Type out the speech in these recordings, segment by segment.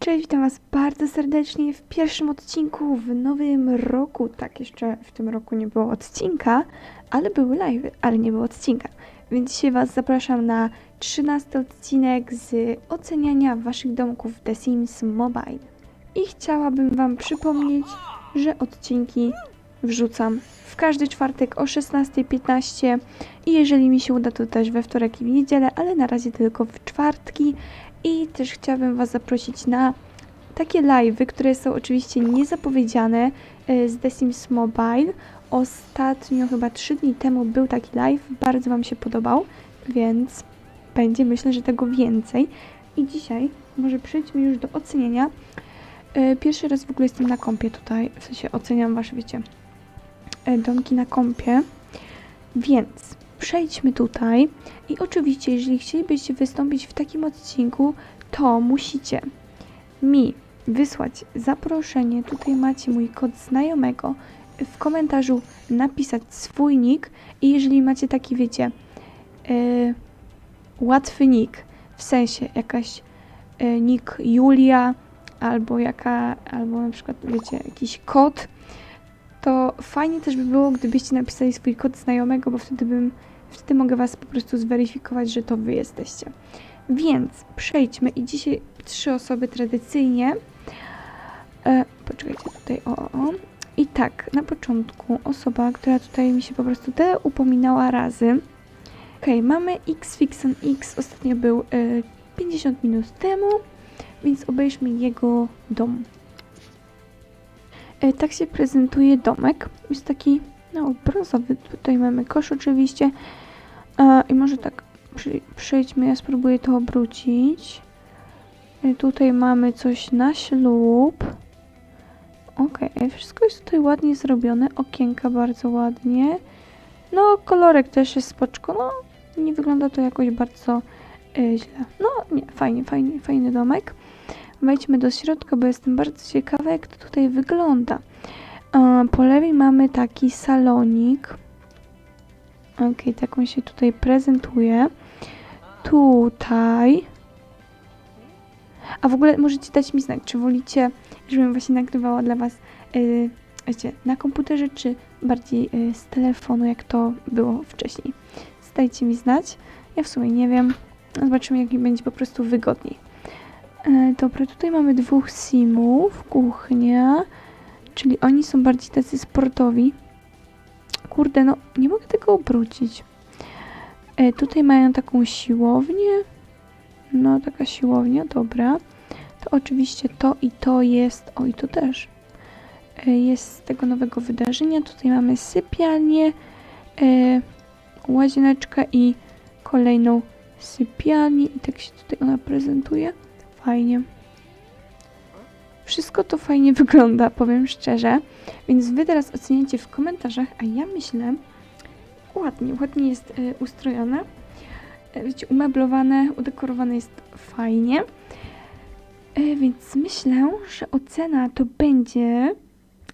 Cześć, witam Was bardzo serdecznie w pierwszym odcinku w nowym roku. Tak, jeszcze w tym roku nie było odcinka, ale były live, ale nie było odcinka. Więc dzisiaj Was zapraszam na 13 odcinek z oceniania Waszych domków The Sims Mobile. I chciałabym Wam przypomnieć, że odcinki wrzucam w każdy czwartek o 16.15 i jeżeli mi się uda, to też we wtorek i w niedzielę, ale na razie tylko w czwartki. I też chciałabym Was zaprosić na takie live'y, które są oczywiście niezapowiedziane e, z The Sims Mobile. Ostatnio, chyba 3 dni temu był taki live, bardzo Wam się podobał, więc będzie myślę, że tego więcej. I dzisiaj może przejdźmy już do oceniania. E, Pierwszy raz w ogóle jestem na kompie tutaj, w sensie oceniam Wasze, wiecie, e, domki na kompie. Więc przejdźmy tutaj i oczywiście, jeżeli chcielibyście wystąpić w takim odcinku, to musicie mi wysłać zaproszenie. Tutaj macie mój kod znajomego. W komentarzu napisać swój nick i jeżeli macie taki, wiecie, yy, łatwy nick, w sensie jakaś yy, nick Julia albo jaka, albo na przykład, wiecie, jakiś kod, to fajnie też by było, gdybyście napisali swój kod znajomego, bo wtedy bym, wtedy mogę was po prostu zweryfikować, że to wy jesteście. Więc przejdźmy i dzisiaj trzy osoby tradycyjnie. E, poczekajcie tutaj, o, o, o. I tak, na początku osoba, która tutaj mi się po prostu tyle upominała razy. Okej, mamy X Fixon X, ostatnio był e, 50 minut temu, więc obejrzmy jego dom. E, tak się prezentuje domek. Jest taki, no, brązowy. Tutaj mamy kosz oczywiście. E, I może tak przejdźmy, ja spróbuję to obrócić. E, Tutaj mamy coś na ślub. Okej, wszystko jest tutaj ładnie zrobione. Okienka bardzo ładnie. No, kolorek też jest spoczko. No, nie wygląda to jakoś bardzo źle. No, nie, fajnie, fajnie, fajny domek. Wejdźmy do środka, bo jestem bardzo ciekawa, jak to tutaj wygląda. Po lewej mamy taki salonik. Okej, tak on się tutaj prezentuje. Tutaj. A w ogóle możecie dać mi znak, czy wolicie, żebym właśnie nagrywała dla Was yy, wiecie, na komputerze, czy bardziej yy, z telefonu, jak to było wcześniej. Dajcie mi znać. Ja w sumie nie wiem. Zobaczymy, jak mi będzie po prostu wygodniej. E, dobra, tutaj mamy dwóch simów, kuchnia, czyli oni są bardziej tacy sportowi. Kurde, no nie mogę tego obrócić. E, tutaj mają taką siłownię. No, taka siłownia, dobra. To oczywiście to i to jest. O, i to też. E, jest z tego nowego wydarzenia. Tutaj mamy sypialnię, e, łazieneczkę i kolejną sypialnię. I tak się tutaj ona prezentuje. Fajnie. Wszystko to fajnie wygląda, powiem szczerze. Więc wy teraz oceniacie w komentarzach, a ja myślę, ładnie, ładnie jest y, ustrojone. E, Wiecie, umeblowane, udekorowane jest fajnie. E, więc myślę, że ocena to będzie.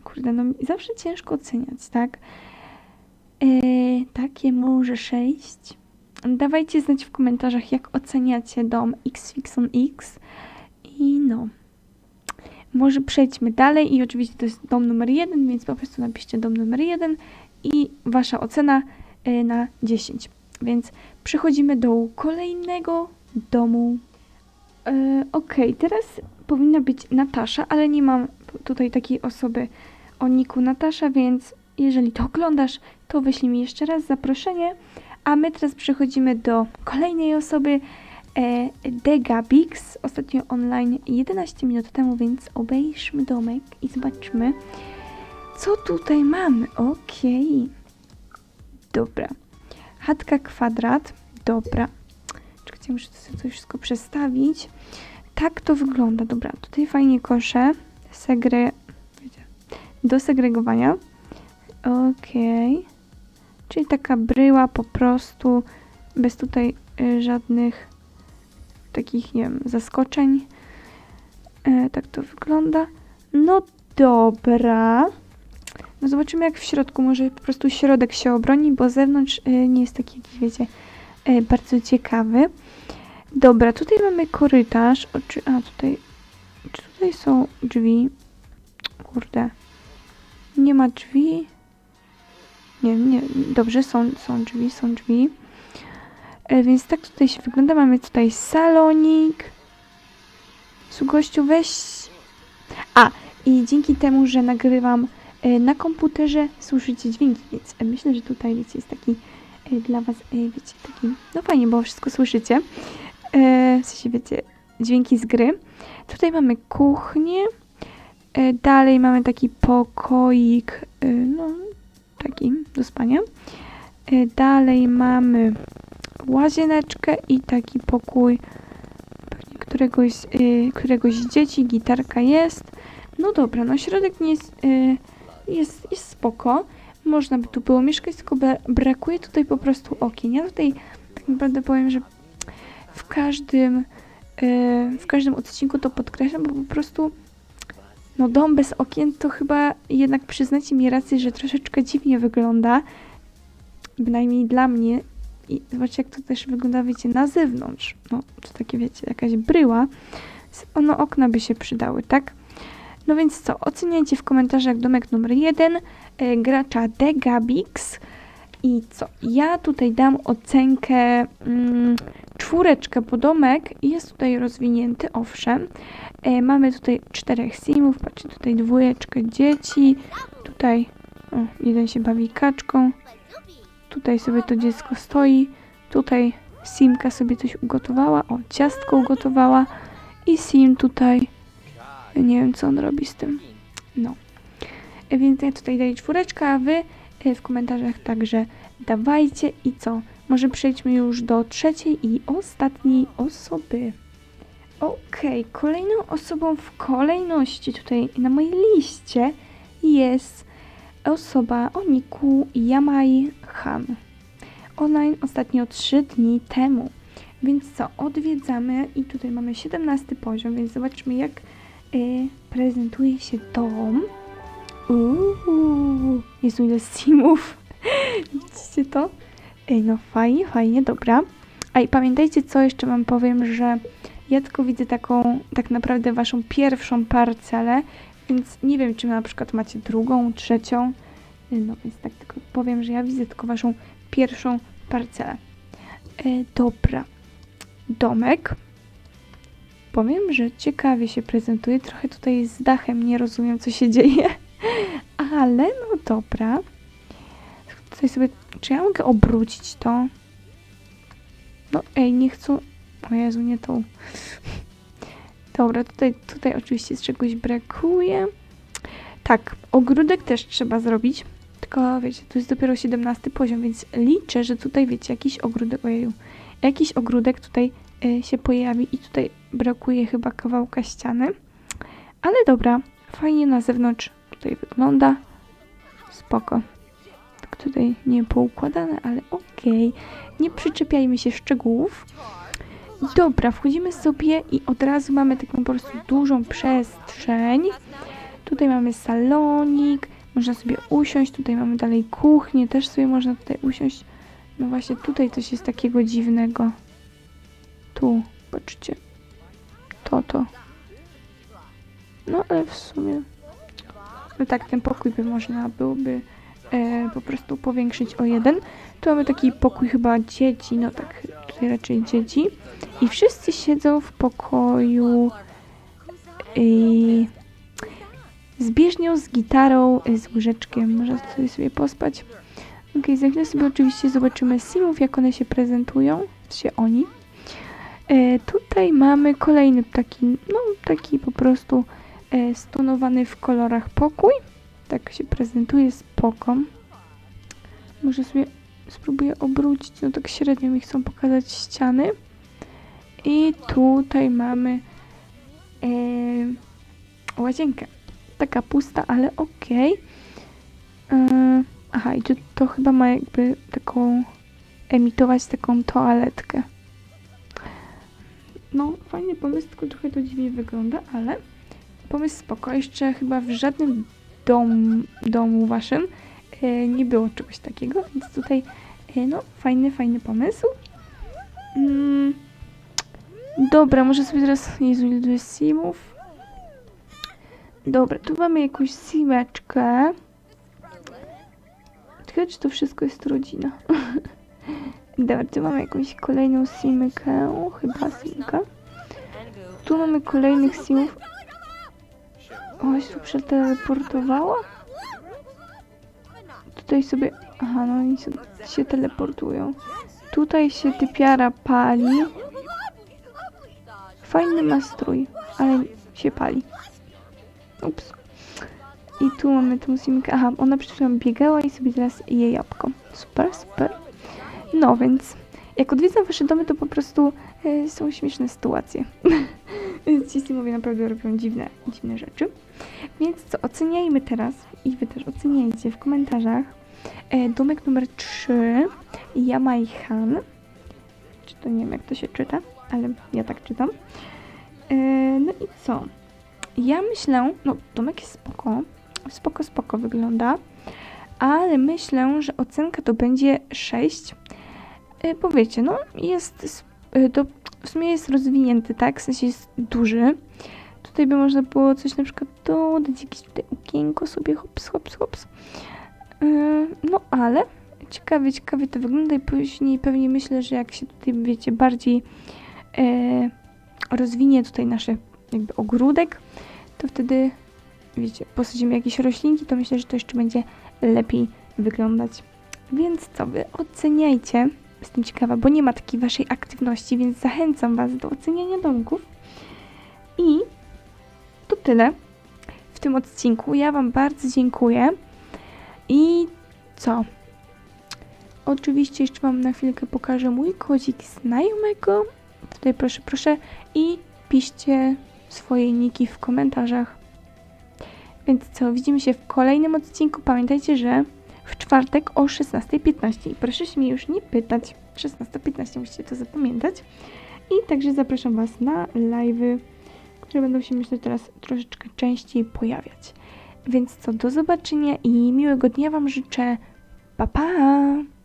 Kurde, no zawsze ciężko oceniać, tak? E, takie może 6. Dawajcie znać w komentarzach, jak oceniacie dom Xfixon X. I no. Może przejdźmy dalej i oczywiście to jest dom numer jeden, więc po prostu napiszcie dom numer jeden i wasza ocena y, na 10. Więc przechodzimy do kolejnego domu. E, Okej, teraz powinna być Natasza, ale nie mam tutaj takiej osoby o niku Natasza, więc jeżeli to oglądasz, to wyślij mi jeszcze raz zaproszenie. A my teraz przechodzimy do kolejnej osoby, e, Degabix, ostatnio online 11 minut temu, więc obejrzmy domek i zobaczmy, co tutaj mamy. Okej. Dobra. Chatka kwadrat. Dobra. Czekajcie, muszę sobie to wszystko przestawić. Tak to wygląda. Dobra, tutaj fajnie kosze. Segre... Do segregowania. Okej. Czyli taka bryła po prostu, bez tutaj y, żadnych takich, nie wiem, zaskoczeń. E, tak to wygląda. No dobra. No zobaczymy jak w środku. Może po prostu środek się obroni, bo zewnątrz y, nie jest taki, jakiś, wiecie, y, bardzo ciekawy. Dobra, tutaj mamy korytarz. O, czy, a tutaj, czy tutaj są drzwi. Kurde. Nie ma drzwi. Nie, nie, dobrze, są, są drzwi, są drzwi. E, więc tak tutaj się wygląda. Mamy tutaj salonik. Sługościu, weź. A, i dzięki temu, że nagrywam e, na komputerze, słyszycie dźwięki, więc e, myślę, że tutaj, wiecie, jest taki e, dla was, wiecie, taki, no fajnie, bo wszystko słyszycie. E, w sensie, wiecie, dźwięki z gry. Tutaj mamy kuchnię. Dalej mamy taki pokoik, no, taki do spania. E, dalej mamy łazieneczkę i taki pokój któregoś, y, któregoś z dzieci, gitarka jest. No dobra, no środek nie jest, y, jest, jest spoko. Można by tu było mieszkać, tylko bra- brakuje tutaj po prostu okien. Ja tutaj tak naprawdę powiem, że w każdym, w każdym odcinku to podkreślam, bo po prostu no dom bez okien to chyba jednak przyznacie mi rację, że troszeczkę dziwnie wygląda. Bynajmniej dla mnie. I zobaczcie, jak to też wygląda, wiecie, na zewnątrz. No, to takie, wiecie, jakaś bryła. S- No, okna by się przydały, tak? No więc co, oceniajcie w komentarzach domek numer jeden e, gracza Degabix. I co, ja tutaj dam ocenkę mm, czwóreczkę, bo domek jest tutaj rozwinięty, owszem. E, mamy tutaj czterech simów, patrzcie, tutaj dwójeczkę dzieci. Tutaj o, jeden się bawi kaczką. Tutaj sobie to dziecko stoi. Tutaj Simka sobie coś ugotowała. O, ciastko ugotowała. I Sim tutaj. Nie wiem, co on robi z tym. No. E, Więc ja tutaj daję czwóreczkę, a wy e, w komentarzach także dawajcie. I co? Może przejdźmy już do trzeciej i ostatniej osoby. Okej, kolejną osobą w kolejności tutaj na mojej liście jest osoba o niku Yamai Han. Online ostatnio 3 dni temu. Więc co, odwiedzamy i tutaj mamy 17 poziom, więc zobaczmy jak y, prezentuje się dom. Uuu, Jezu ile simów. Widzicie to? Ej, no fajnie, fajnie, dobra. A i pamiętajcie co jeszcze wam powiem, że ja tylko widzę taką, tak naprawdę waszą pierwszą parcelę, więc nie wiem, czy na przykład macie drugą, trzecią. No więc tak tylko powiem, że ja widzę tylko waszą pierwszą parcelę. E, dobra. Domek. Powiem, że ciekawie się prezentuje. Trochę tutaj z dachem nie rozumiem, co się dzieje. Ale no dobra. Tutaj sobie... Czy ja mogę obrócić to? No ej, nie chcą... O Jezu, nie tą. Dobra, tutaj, tutaj oczywiście z czegoś brakuje. Tak, ogródek też trzeba zrobić. Tylko wiecie, to jest dopiero 17 poziom, więc liczę, że tutaj wiecie, jakiś ogródek, ojeju, jakiś ogródek tutaj y, się pojawi i tutaj brakuje chyba kawałka ściany. Ale dobra, fajnie na zewnątrz tutaj wygląda. Spoko. Tutaj nie poukładane, ale okej. Nie przyczepiajmy się szczegółów. Dobra, wchodzimy sobie i od razu mamy taką po prostu dużą przestrzeń. Tutaj mamy salonik, można sobie usiąść, tutaj mamy dalej kuchnię, też sobie można tutaj usiąść. No właśnie tutaj coś jest takiego dziwnego. Tu, patrzcie. To, to. No ale w sumie... No tak, ten pokój by można byłoby e, po prostu powiększyć o jeden. Tu mamy taki pokój chyba dzieci, no tak, tutaj raczej dzieci. I wszyscy siedzą w pokoju i z bieżnią, z gitarą, z łyżeczkiem. Można tutaj sobie pospać. Ok, za chwilę sobie oczywiście zobaczymy simów, jak one się prezentują. Się oni. E, tutaj mamy kolejny taki, no taki po prostu e, stonowany w kolorach pokój. Tak się prezentuje spoko. Może sobie spróbuję obrócić, no tak średnio mi chcą pokazać ściany. I tutaj mamy e, łazienkę. Taka pusta, ale okej. E, aha, i tu, to chyba ma jakby taką emitować taką toaletkę. No, fajny pomysł, tylko trochę to dziwnie wygląda, ale pomysł spoko. Jeszcze chyba w żadnym dom, domu waszym e, nie było czegoś takiego, więc tutaj e, no, fajny, fajny pomysł. Mm, dobra, może sobie teraz, Jezu, ile simów? Dobra, tu mamy jakąś simeczkę. Ciekawe, czy to wszystko jest rodzina. Dobra, tu mamy jakąś kolejną simkę. Chyba simkę. Tu mamy kolejnych simów. O, się tu przeteleportowała? Tutaj sobie... Aha, no oni się, się teleportują. Tutaj się typiara pali. Fajny ma strój, ale się pali. Ups. I tu mamy tą simkę. Aha, ona przed chwilą biegała i sobie teraz je jabłko. Super, super. No więc, jak odwiedzam wasze domy, to po prostu e, są śmieszne sytuacje. Ci simowie naprawdę robią dziwne, dziwne rzeczy. Więc co, oceniajmy teraz i wy też oceniajcie w komentarzach e, domek numer 3 Jamaihan. Czy to nie wiem jak to się czyta, ale ja tak czytam. E, no i co? Ja myślę, no domek jest spoko, spoko, spoko wygląda, ale myślę, że ocenka to będzie 6. E, Bo wiecie, no jest, to w sumie jest rozwinięty, tak? W sensie jest duży. Tutaj by można było coś na przykład dodać, jakieś tutaj okienko sobie, hops, hops, hops. E, No ale ciekawie, ciekawie to wygląda i później pewnie myślę, że jak się tutaj, wiecie, bardziej e, rozwinie tutaj nasze jakby ogródek, to wtedy, wiecie, posadzimy jakieś roślinki, to myślę, że to jeszcze będzie lepiej wyglądać. Więc co wy oceniajcie. Jestem ciekawa, bo nie ma takiej waszej aktywności, więc zachęcam was do oceniania domków. I to tyle w tym odcinku. Ja wam bardzo dziękuję. I co? Oczywiście jeszcze wam na chwilkę pokażę mój kodzik znajomego. Tutaj proszę, proszę. I piszcie swoje niki w komentarzach. Więc co, widzimy się w kolejnym odcinku. Pamiętajcie, że w czwartek o 16.15. I proszę się mnie już nie pytać. 16.15 musicie to zapamiętać. I także zapraszam Was na live'y, które będą się myślę teraz troszeczkę częściej pojawiać. Więc co, do zobaczenia i miłego dnia Wam życzę. Pa pa!